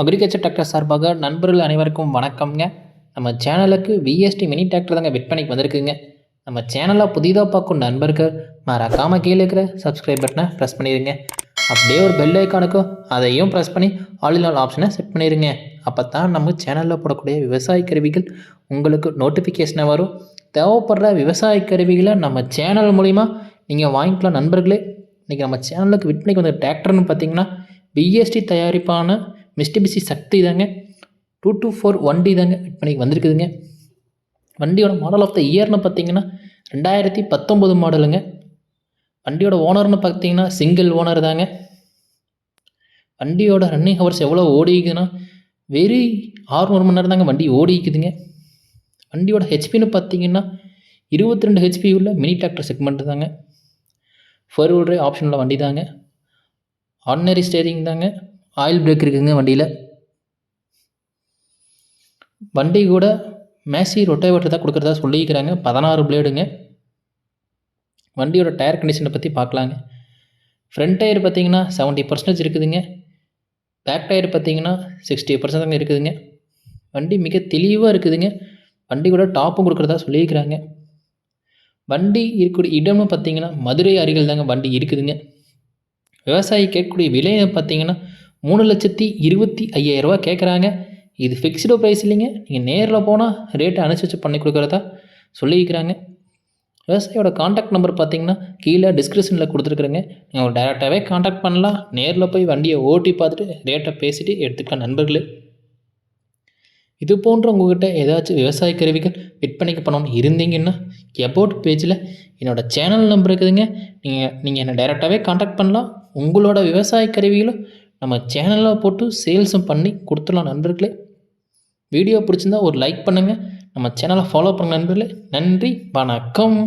Agriculture tractor சார்பாக நண்பர்கள் அனைவருக்கும் வணக்கம்ங்க. நம்ம சேனலுக்கு விஎஸ்டி மினி டிராக்டர் தாங்க விற்பனைக்கு வந்திருக்குங்க. நம்ம சேனலை புதிதாக பார்க்கும் நண்பர்கள் மறக்காமல் கீழே இருக்கிற சப்ஸ்கிரைப் பட்டனை ப்ரெஸ் பண்ணிடுங்க அப்படியே ஒரு பெல் ஐக்கானுக்கும் அதையும் ப்ரெஸ் பண்ணி ஆல் இன் ஆல் ஆப்ஷனை செட் பண்ணிடுங்க அப்போ தான் நம்ம சேனலில் போடக்கூடிய விவசாய கருவிகள் உங்களுக்கு நோட்டிஃபிகேஷனை வரும். தேவைப்படுற விவசாய கருவிகளை நம்ம சேனல் மூலிமா நீங்கள் வாங்கிக்கலாம் நண்பர்களே. இன்றைக்கி நம்ம சேனலுக்கு விற்பனைக்கு வந்த டிராக்டர்னு பார்த்தீங்கன்னா பிஎஸ்டி தயாரிப்பான மிஸ்டிபிசி சக்தி தாங்க டூ டூ ஃபோர் வண்டி தாங்க விற்பனைக்கு வந்திருக்குதுங்க. வண்டியோட மாடல் ஆஃப் த இயர்னு பார்த்தீங்கன்னா ரெண்டாயிரத்தி பத்தொம்போது மாடலுங்க வண்டியோட ஓனர்னு பார்த்தீங்கன்னா சிங்கிள் ஓனர் தாங்க. வண்டியோட ரன்னிங் ஹவர்ஸ் எவ்வளோ ஓடிக்குதுன்னா வெறி ஆறுநூறு மணி நேரம் தாங்க வண்டி ஓடிக்குதுங்க. வண்டியோட ஹெச்பின்னு பார்த்தீங்கன்னா இருபத்தி ரெண்டு ஹெச்பி உள்ள மினி டிராக்டர் செக்மெண்ட் தாங்க. ஃபோர் வீலரே ஆப்ஷனில் ஆப்ஷன் உள்ள வண்டி தாங்க ஆர்டினரி ஸ்டேரிங் தாங்க. ஆயில் பிரேக் இருக்குதுங்க வண்டியில். வண்டி கூட மேசி ரொட்டேவேட்டர் தான் கொடுக்குறதா சொல்லியிருக்கிறாங்க. பதினாறு பிளேடுங்க வண்டியோட டயர் கண்டிஷனை பற்றி பார்க்கலாங்க. ஃப்ரண்ட் டயர் பார்த்தீங்கன்னா செவன்ட்டி பர்சன்டேஜ் இருக்குதுங்க. பேக் டயர் பார்த்தீங்கன்னா சிக்ஸ்டி பர்சன்ட் தாங்க இருக்குதுங்க. வண்டி மிக தெளிவாக இருக்குதுங்க. வண்டி கூட டாப்பும் கொடுக்குறதா சொல்லியிருக்கிறாங்க. வண்டி இருக்கக்கூடிய இடம்னு பார்த்தீங்கன்னா மதுரை அருகில் தாங்க வண்டி இருக்குதுங்க. விவசாயி கேட்கக்கூடிய விலையை பார்த்தீங்கன்னா மூணு லட்சத்தி இருபத்தி ஐயாயிரரூவா கேட்குறாங்க. இது ஃபிக்ஸ்டு ப்ரைஸ் இல்லைங்க. நீங்கள் நேரில் போனால் ரேட்டை அனுசரித்து பண்ணி கொடுக்குறதா சொல்லியிருக்கிறாங்க. விவசாயியோட காண்டாக்ட் நம்பர் பார்த்தீங்கன்னா கீழே டிஸ்கிரிப்ஷனில் கொடுத்துருக்குறேங்க. நீங்கள் டேரெக்டாகவே காண்டாக்ட் பண்ணலாம். நேரில் போய் வண்டியை ஓட்டி பார்த்துட்டு ரேட்டை பேசிவிட்டு எடுத்துக்கலாம் நண்பர்களே. இது போன்ற உங்கள்கிட்ட ஏதாச்சும் விவசாய கருவிகள் விற்பனைக்கு பண்ணணும்னு இருந்தீங்கன்னா எபோட் பேஜில் என்னோடய சேனல் நம்பர் இருக்குதுங்க. நீங்கள் நீங்கள் என்னை டைரெக்டாகவே காண்டாக்ட் பண்ணலாம். உங்களோட விவசாய கருவிகளும் நம்ம சேனலில் போட்டு சேல்ஸும் பண்ணி கொடுத்துடலாம் நண்பர்களே. வீடியோ பிடிச்சிருந்தா ஒரு லைக் பண்ணுங்கள் நம்ம சேனலை ஃபாலோ பண்ணுங்கள் நண்பர்களே. நன்றி வணக்கம்.